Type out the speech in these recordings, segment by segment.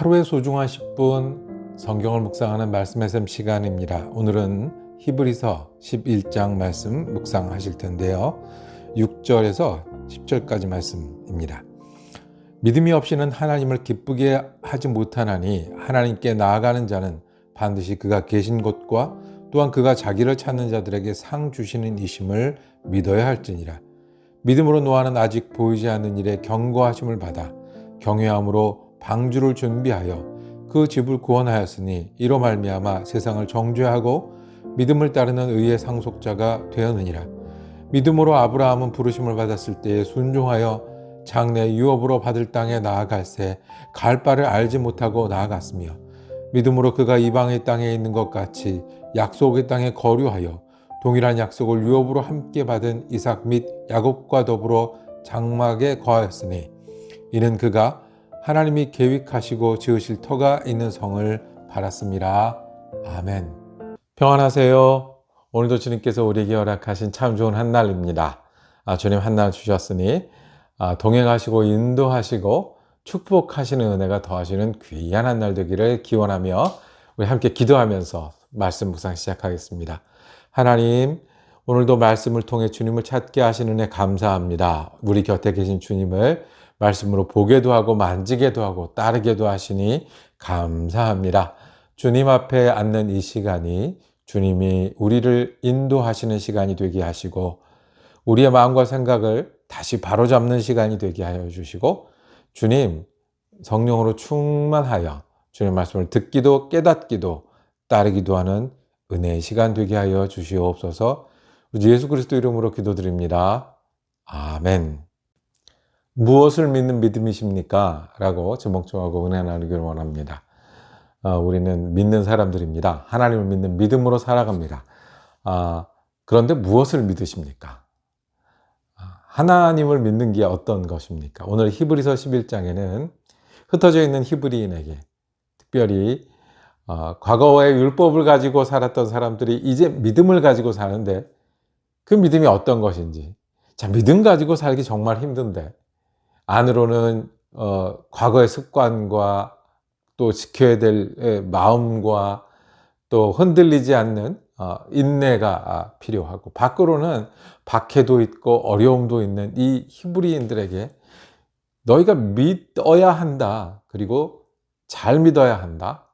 하루의 소중한 10분 성경을 묵상하는 말씀의 샘 시간입니다. 오늘은 히브리서 11장 말씀 묵상하실 텐데요. 6절에서 10절까지 말씀입니다. 믿음이 없이는 하나님을 기쁘게 하지 못하나니 하나님께 나아가는 자는 반드시 그가 계신 곳과 또한 그가 자기를 찾는 자들에게 상 주시는 이심을 믿어야 할지니라. 믿음으로 노아는 아직 보이지 않는 일에 경고하심을 받아 경외함으로 방주를 준비하여 그 집을 구원하였으니 이로 말미암아 세상을 정죄하고 믿음을 따르는 의의 상속자가 되었느니라. 믿음으로 아브라함은 부르심을 받았을 때에 순종하여 장래 유업으로 받을 땅에 나아갈새 갈 바를 알지 못하고 나아갔으며 믿음으로 그가 이방의 땅에 있는 것 같이 약속의 땅에 거류하여 동일한 약속을 유업으로 함께 받은 이삭 및 야곱과 더불어 장막에 거하였으니 이는 그가 하나님이 계획하시고 지으실 터가 있는 성을 바랐습니다. 아멘. 평안하세요. 오늘도 주님께서 우리에게 허락하신 참 좋은 한날입니다. 아, 주님 한날 주셨으니 아, 동행하시고 인도하시고 축복하시는 은혜가 더하시는 귀한 한날 되기를 기원하며 우리 함께 기도하면서 말씀 묵상 시작하겠습니다. 하나님, 오늘도 말씀을 통해 주님을 찾게 하시는 은혜 감사합니다. 우리 곁에 계신 주님을 말씀으로 보게도 하고 만지게도 하고 따르게도 하시니 감사합니다. 주님 앞에 앉는 이 시간이 주님이 우리를 인도하시는 시간이 되게 하시고 우리의 마음과 생각을 다시 바로잡는 시간이 되게 하여 주시고 주님 성령으로 충만하여 주님 말씀을 듣기도 깨닫기도 따르기도 하는 은혜의 시간 되게 하여 주시옵소서 예수 그리스도 이름으로 기도드립니다. 아멘. 무엇을 믿는 믿음이십니까? 라고 제목 정하고 은혜 나누기를 원합니다. 어, 우리는 믿는 사람들입니다. 하나님을 믿는 믿음으로 살아갑니다. 아, 그런데 무엇을 믿으십니까? 아, 하나님을 믿는 게 어떤 것입니까? 오늘 히브리서 11장에는 흩어져 있는 히브리인에게 특별히 어, 과거의 율법을 가지고 살았던 사람들이 이제 믿음을 가지고 사는데 그 믿음이 어떤 것인지 자 믿음 가지고 살기 정말 힘든데 안으로는 어, 과거의 습관과 또 지켜야 될 마음과 또 흔들리지 않는 어, 인내가 아, 필요하고 밖으로는 박해도 있고 어려움도 있는 이 히브리인들에게 너희가 믿어야 한다. 그리고 잘 믿어야 한다.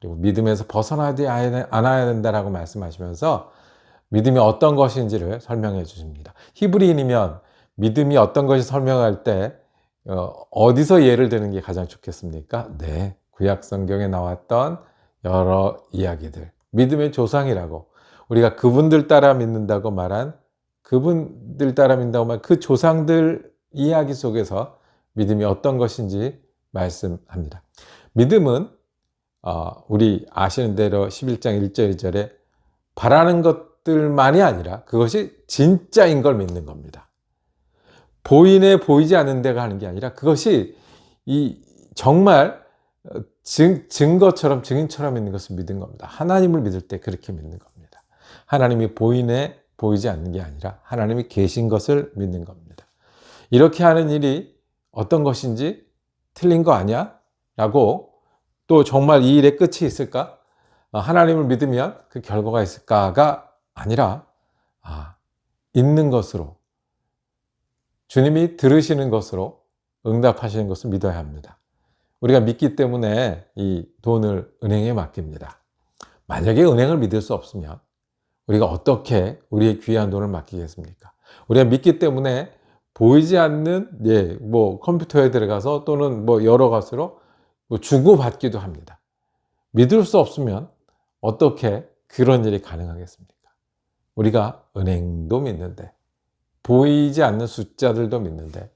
그리고 믿음에서 벗어나지 않아야 된다라고 말씀하시면서 믿음이 어떤 것인지를 설명해 주십니다. 히브리인이면 믿음이 어떤 것이 설명할 때 어, 어디서 예를 드는 게 가장 좋겠습니까? 네. 구약 성경에 나왔던 여러 이야기들. 믿음의 조상이라고. 우리가 그분들 따라 믿는다고 말한 그분들 따라 믿는다고 말한 그 조상들 이야기 속에서 믿음이 어떤 것인지 말씀합니다. 믿음은 어, 우리 아시는 대로 11장 1절 2절에 바라는 것들만이 아니라 그것이 진짜인 걸 믿는 겁니다. 보이네 보이지 않는 데가 하는 게 아니라 그것이 이 정말 증, 증거처럼 증인처럼 있는 것을 믿는 겁니다. 하나님을 믿을 때 그렇게 믿는 겁니다. 하나님이 보이네 보이지 않는 게 아니라 하나님이 계신 것을 믿는 겁니다. 이렇게 하는 일이 어떤 것인지 틀린 거 아니야? 라고 또 정말 이 일의 끝이 있을까? 하나님을 믿으면 그 결과가 있을까가 아니라 아, 있는 것으로 주님이 들으시는 것으로 응답하시는 것을 믿어야 합니다. 우리가 믿기 때문에 이 돈을 은행에 맡깁니다. 만약에 은행을 믿을 수 없으면 우리가 어떻게 우리의 귀한 돈을 맡기겠습니까? 우리가 믿기 때문에 보이지 않는 예, 뭐 컴퓨터에 들어가서 또는 뭐 여러 가지로 뭐 주고받기도 합니다. 믿을 수 없으면 어떻게 그런 일이 가능하겠습니까? 우리가 은행도 믿는데 보이지 않는 숫자들도 믿는데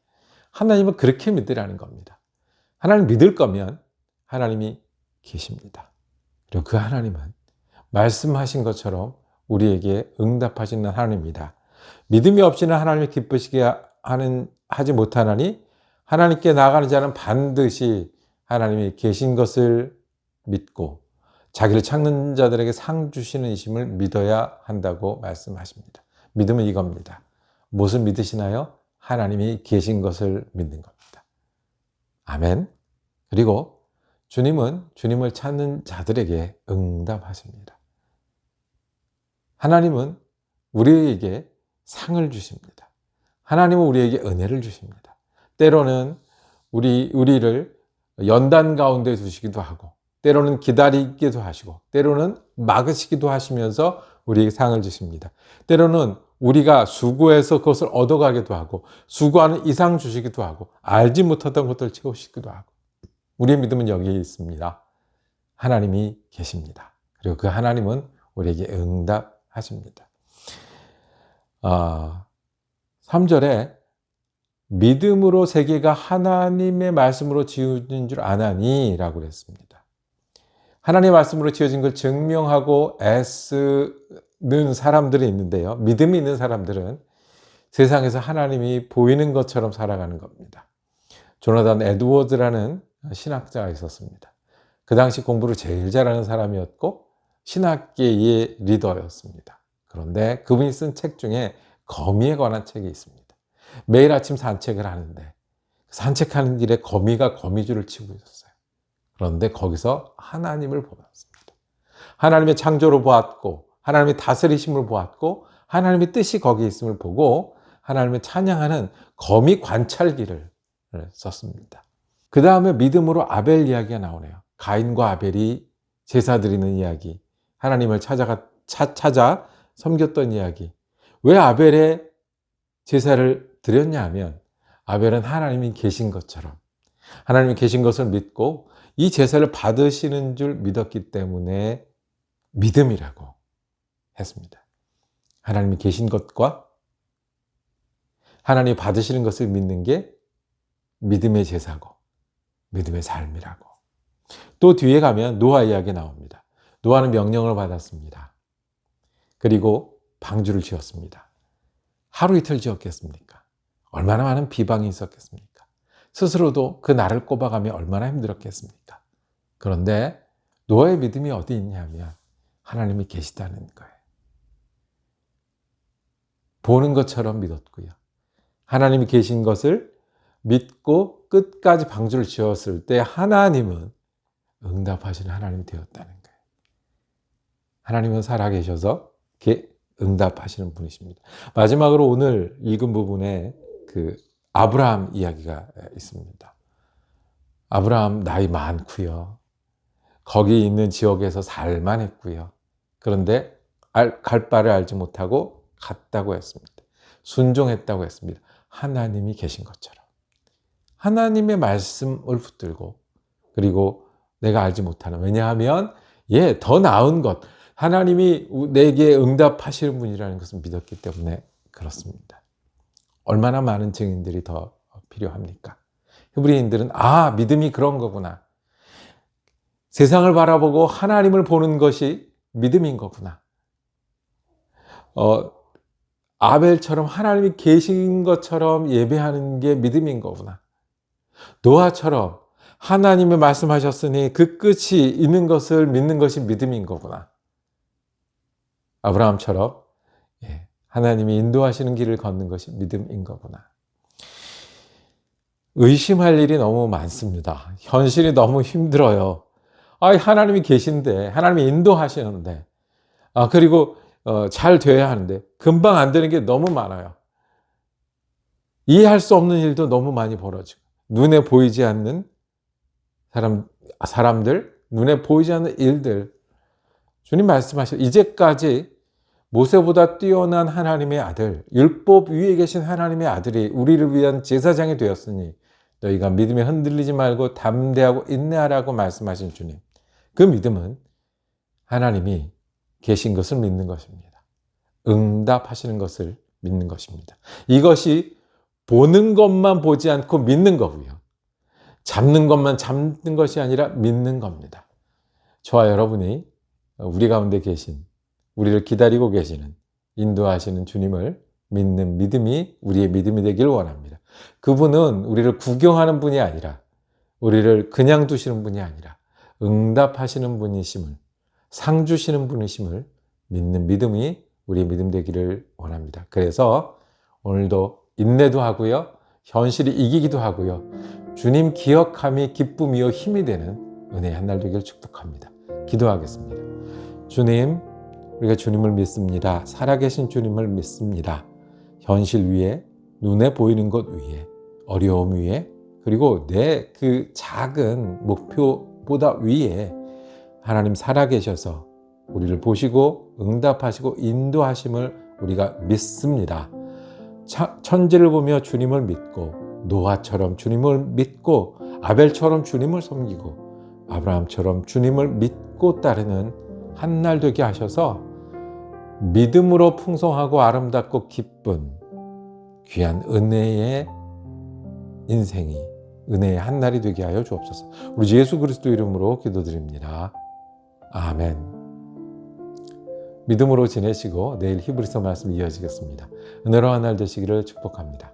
하나님은 그렇게 믿으라는 겁니다. 하나님 믿을 거면 하나님이 계십니다. 그리고 그 하나님은 말씀하신 것처럼 우리에게 응답하시는 하나님입니다. 믿음이 없이는 하나님이 기쁘시게 하는, 하지 못하나니 하나님께 나가는 자는 반드시 하나님이 계신 것을 믿고 자기를 찾는 자들에게 상 주시는 이심을 믿어야 한다고 말씀하십니다. 믿음은 이겁니다. 무엇을 믿으시나요? 하나님이 계신 것을 믿는 겁니다. 아멘. 그리고 주님은 주님을 찾는 자들에게 응답하십니다. 하나님은 우리에게 상을 주십니다. 하나님은 우리에게 은혜를 주십니다. 때로는 우리, 우리를 연단 가운데 두시기도 하고, 때로는 기다리기도 하시고, 때로는 막으시기도 하시면서 우리에게 상을 주십니다. 때로는 우리가 수고해서 그것을 얻어가기도 하고, 수고하는 이상 주시기도 하고, 알지 못했던 것들을 채우시기도 하고, 우리의 믿음은 여기에 있습니다. 하나님이 계십니다. 그리고 그 하나님은 우리에게 응답하십니다. 아, 3절에 믿음으로 세계가 하나님의 말씀으로 지어진 줄 아나니 라고 그랬습니다. 하나님의 말씀으로 지어진 걸 증명하고 애쓰 는 사람들이 있는데요. 믿음이 있는 사람들은 세상에서 하나님이 보이는 것처럼 살아가는 겁니다. 조나단 에드워드라는 신학자가 있었습니다. 그 당시 공부를 제일 잘하는 사람이었고 신학계의 리더였습니다. 그런데 그분이 쓴 책 중에 거미에 관한 책이 있습니다. 매일 아침 산책을 하는데 산책하는 길에 거미가 거미줄을 치고 있었어요. 그런데 거기서 하나님을 보았습니다. 하나님의 창조를 보았고 하나님의 다스리심을 보았고 하나님의 뜻이 거기에 있음을 보고 하나님을 찬양하는 거미 관찰기를 썼습니다. 그 다음에 믿음으로 아벨 이야기가 나오네요. 가인과 아벨이 제사 드리는 이야기, 하나님을 찾아가, 차, 찾아 섬겼던 이야기. 왜 아벨의 제사를 드렸냐 하면 아벨은 하나님이 계신 것처럼 하나님이 계신 것을 믿고 이 제사를 받으시는 줄 믿었기 때문에 믿음이라고 했습니다. 하나님이 계신 것과 하나님이 받으시는 것을 믿는 게 믿음의 제사고 믿음의 삶이라고. 또 뒤에 가면 노아 이야기 나옵니다. 노아는 명령을 받았습니다. 그리고 방주를 지었습니다. 하루 이틀 지었겠습니까? 얼마나 많은 비방이 있었겠습니까? 스스로도 그 날을 꼽아가며 얼마나 힘들었겠습니까? 그런데 노아의 믿음이 어디 있냐면 하나님이 계시다는 거예요. 보는 것처럼 믿었고요. 하나님이 계신 것을 믿고 끝까지 방주를 지었을 때 하나님은 응답하시는 하나님이 되었다는 거예요. 하나님은 살아계셔서 응답하시는 분이십니다. 마지막으로 오늘 읽은 부분에 그 아브라함 이야기가 있습니다. 아브라함 나이 많고요. 거기 있는 지역에서 살만 했고요. 그런데 갈 바를 알지 못하고 갔다고 했습니다. 순종했다고 했습니다. 하나님이 계신 것처럼. 하나님의 말씀을 붙들고 그리고 내가 알지 못하는 왜냐하면 예, 더 나은 것 하나님이 내게 응답하시는 분이라는 것을 믿었기 때문에 그렇습니다. 얼마나 많은 증인들이 더 필요합니까? 히브리인들은 아, 믿음이 그런 거구나. 세상을 바라보고 하나님을 보는 것이 믿음인 거구나. 어, 아벨처럼 하나님이 계신 것처럼 예배하는 게 믿음인 거구나. 노아처럼 하나님이 말씀하셨으니 그 끝이 있는 것을 믿는 것이 믿음인 거구나. 아브라함처럼 예, 하나님이 인도하시는 길을 걷는 것이 믿음인 거구나. 의심할 일이 너무 많습니다. 현실이 너무 힘들어요. 아, 하나님이 계신데, 하나님이 인도하시는데, 아, 그리고 어, 잘 돼야 하는데, 금방 안 되는 게 너무 많아요. 이해할 수 없는 일도 너무 많이 벌어지고, 눈에 보이지 않는 사람, 사람들, 눈에 보이지 않는 일들. 주님 말씀하셔. 이제까지 모세보다 뛰어난 하나님의 아들, 율법 위에 계신 하나님의 아들이 우리를 위한 제사장이 되었으니 너희가 믿음에 흔들리지 말고 담대하고 인내하라고 말씀하신 주님. 그 믿음은 하나님이 계신 것을 믿는 것입니다. 응답하시는 것을 믿는 것입니다. 이것이 보는 것만 보지 않고 믿는 거고요. 잡는 것만 잡는 것이 아니라 믿는 겁니다. 저와 여러분이 우리 가운데 계신, 우리를 기다리고 계시는, 인도하시는 주님을 믿는 믿음이 우리의 믿음이 되길 원합니다. 그분은 우리를 구경하는 분이 아니라, 우리를 그냥 두시는 분이 아니라, 응답하시는 분이심을, 상 주시는 분이심을 믿는 믿음이 우리의 믿음 되기를 원합니다. 그래서 오늘도 인내도 하고요. 현실이 이기기도 하고요. 주님 기억함이 기쁨이요 힘이 되는 은혜의 한 날 되기를 축복합니다. 기도하겠습니다. 주님, 우리가 주님을 믿습니다. 살아계신 주님을 믿습니다. 현실 위에, 눈에 보이는 것 위에, 어려움 위에, 그리고 내 그 작은 목표보다 위에 하나님 살아계셔서 우리를 보시고 응답하시고 인도하심을 우리가 믿습니다. 차- 천지를 보며 주님을 믿고 노아처럼 주님을 믿고 아벨처럼 주님을 섬기고 아브라함처럼 주님을 믿고 따르는 한 날 되게 하셔서 믿음으로 풍성하고 아름답고 기쁜 귀한 은혜의 인생이 은혜의 한 날이 되게 하여 주옵소서. 우리 주 예수 그리스도 이름으로 기도드립니다. 아멘. 믿음으로 지내시고 내일 히브리서 말씀 이어지겠습니다. 은혜로운 날 되시기를 축복합니다.